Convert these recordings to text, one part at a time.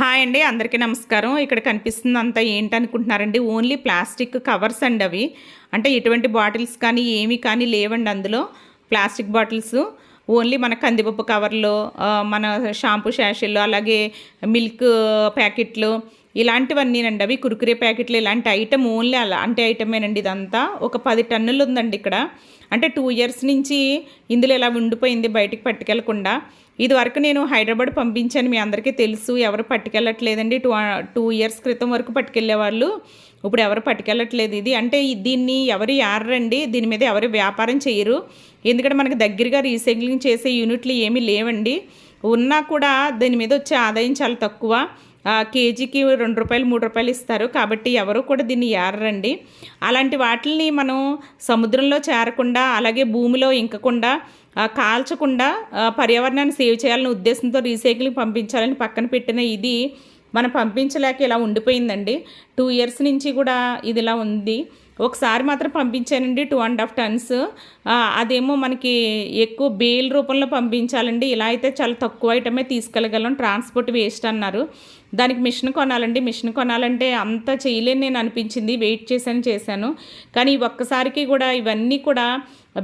Hi అండి అందరికీ నమస్కారం. ఇక్కడ కనిపిస్తుందంతా ఏంటనుకుంటున్నారండి ఓన్లీ ప్లాస్టిక్ కవర్స్ అండి అవి. అంటే ఎటువంటి బాటిల్స్ కానీ ఏమీ కానీ లేవండి అందులో ప్లాస్టిక్ బాటిల్స్. ఓన్లీ మన కందిపప్పు కవర్లు మన షాంపూ శాషెళ్ళు అలాగే మిల్క్ ప్యాకెట్లు ఇలాంటివన్నీనండి. అవి కురుకురే ప్యాకెట్లు ఇలాంటి ఐటమ్ ఓన్లీ అలాంటి ఐటమేనండి ఇదంతా. ఒక పది టన్నులు ఉందండి ఇక్కడ. అంటే టూ ఇయర్స్ నుంచి ఇందులో ఇలా ఉండిపోయింది బయటికి పట్టుకెళ్ళకుండా ఇది వరకు నేను హైదరాబాద్ పంపించాను మీ అందరికీ తెలుసు. ఎవరు పట్టుకెళ్ళట్లేదండి. టూ టూ ఇయర్స్ క్రితం వరకు పట్టుకెళ్ళే వాళ్ళు ఇప్పుడు ఎవరు పట్టుకెళ్ళట్లేదు ఇది. అంటే దీన్ని ఎవరు యారండి దీని మీద ఎవరు వ్యాపారం చేయరు. ఎందుకంటే మనకు దగ్గరగా రీసైక్లింగ్ చేసే యూనిట్లు ఏమీ లేవండి. ఉన్నా కూడా దీని మీద వచ్చే ఆదాయం చాలా తక్కువ. కేజీకి రెండు రూపాయలు మూడు రూపాయలు ఇస్తారు. కాబట్టి ఎవరు కూడా దీన్ని ఏరరండి. అలాంటి వాటిని మనం సముద్రంలో చేరకుండా అలాగే భూమిలో ఇంకకుండా కాల్చకుండా పర్యావరణాన్ని సేవ్ చేయాలనే ఉద్దేశంతో రీసైక్లింగ్ పంపించాలని పక్కన పెట్టిన ఇది మనం పంపించలేక ఇలా ఉండిపోయిందండి. టూ ఇయర్స్ నుంచి కూడా ఇది ఇలా ఉంది. ఒకసారి మాత్రం పంపించానండి టూ అండ్ హాఫ్ టన్స్ అదేమో మనకి ఎక్కువ బేల్ రూపంలో పంపించాలండి. ఇలా అయితే చాలా తక్కువ ఐటమే తీసుకెళ్ళగలం ట్రాన్స్పోర్ట్ వేస్ట్ అన్నారు. దానికి మిషన్ కొనాలండి మిషన్ కొనాలంటే అంత చేయలేని నేను అనిపించింది. వెయిట్ చేశాను చేశాను. కానీ ఒక్కసారికి కూడా ఇవన్నీ కూడా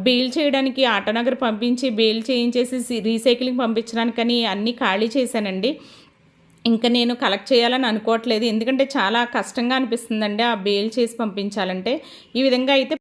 బెయిల్ చేయడానికి ఆటోనగర్ పంపించి బెయిల్ చేయించేసి రీసైక్లింగ్ పంపించడానికని అన్నీ ఖాళీ చేశానండి. ఇంకా నేను కలెక్ట్ చేయాలని అనుకోవట్లేదు. ఎందుకంటే చాలా కష్టంగా అనిపిస్తుందండి ఆ బెయిల్ చేసి పంపించాలంటే. ఈ విధంగా అయితే